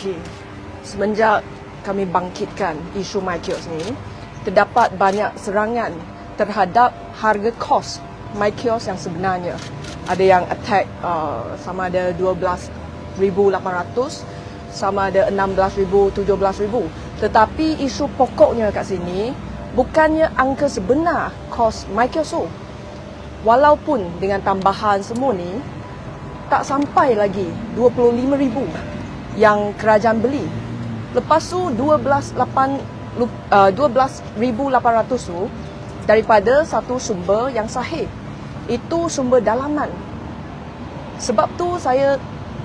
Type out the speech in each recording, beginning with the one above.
Okey. Semenjak kami bangkitkan isu MyKios ni, terdapat banyak serangan terhadap harga kos MyKios yang sebenarnya. Ada yang attack uh, sama ada 12,800, sama ada 16,000, 17,000. Tetapi isu pokoknya kat sini bukannya angka sebenar kos tu. Walaupun dengan tambahan semua ni, tak sampai lagi 25,000 yang kerajaan beli. Lepas tu 12,8 uh, 12,800 tu daripada satu sumber yang sahih. Itu sumber dalaman. Sebab tu saya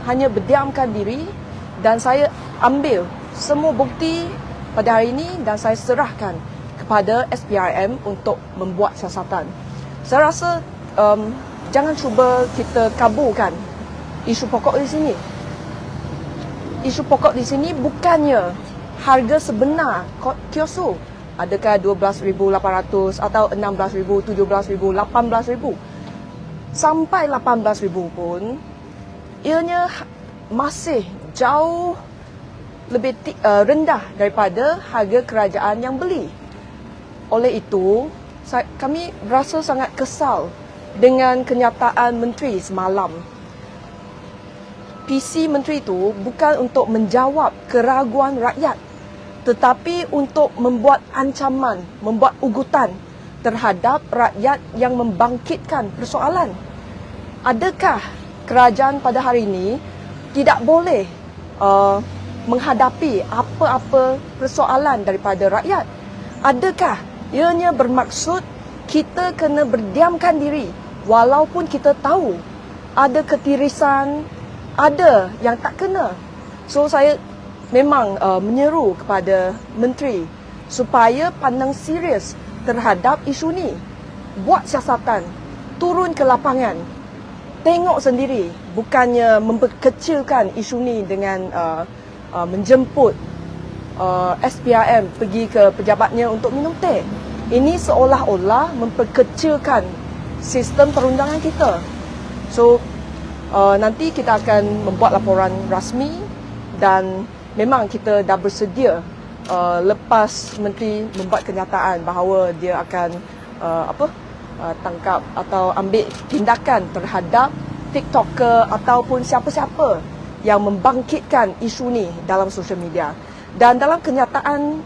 hanya berdiamkan diri dan saya ambil semua bukti pada hari ini dan saya serahkan kepada SPRM untuk membuat siasatan. Saya rasa um, jangan cuba kita kaburkan isu pokok di sini. Isu pokok di sini bukannya harga sebenar ko- kios tu. Adakah 12,800 atau 16,000, 17,000, 18,000. Sampai 18,000 pun ianya masih jauh lebih uh, rendah daripada harga kerajaan yang beli. Oleh itu, saya, kami rasa sangat kesal dengan kenyataan menteri semalam PC menteri itu bukan untuk menjawab keraguan rakyat tetapi untuk membuat ancaman, membuat ugutan terhadap rakyat yang membangkitkan persoalan. Adakah kerajaan pada hari ini tidak boleh uh, menghadapi apa-apa persoalan daripada rakyat? Adakah ianya bermaksud kita kena berdiamkan diri walaupun kita tahu ada ketirisan, ada yang tak kena. So saya memang uh, menyeru kepada menteri supaya pandang serius terhadap isu ni. Buat siasatan, turun ke lapangan. Tengok sendiri, bukannya memperkecilkan isu ni dengan uh, uh, menjemput uh, SPRM pergi ke pejabatnya untuk minum teh. Ini seolah-olah memperkecilkan sistem perundangan kita. So uh, nanti kita akan membuat laporan rasmi dan memang kita dah bersedia uh, lepas menteri membuat kenyataan bahawa dia akan uh, apa uh, tangkap atau ambil tindakan terhadap TikToker ataupun siapa-siapa yang membangkitkan isu ni dalam sosial media. Dan dalam kenyataan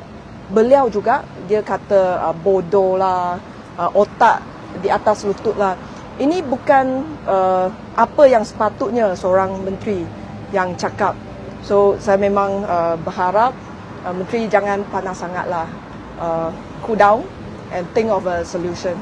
beliau juga dia kata uh, bodoh lah, uh, otak di atas lutut lah. Ini bukan uh, apa yang sepatutnya seorang menteri yang cakap. So saya memang uh, berharap uh, menteri jangan panas sangatlah. Uh, cool down and think of a solution.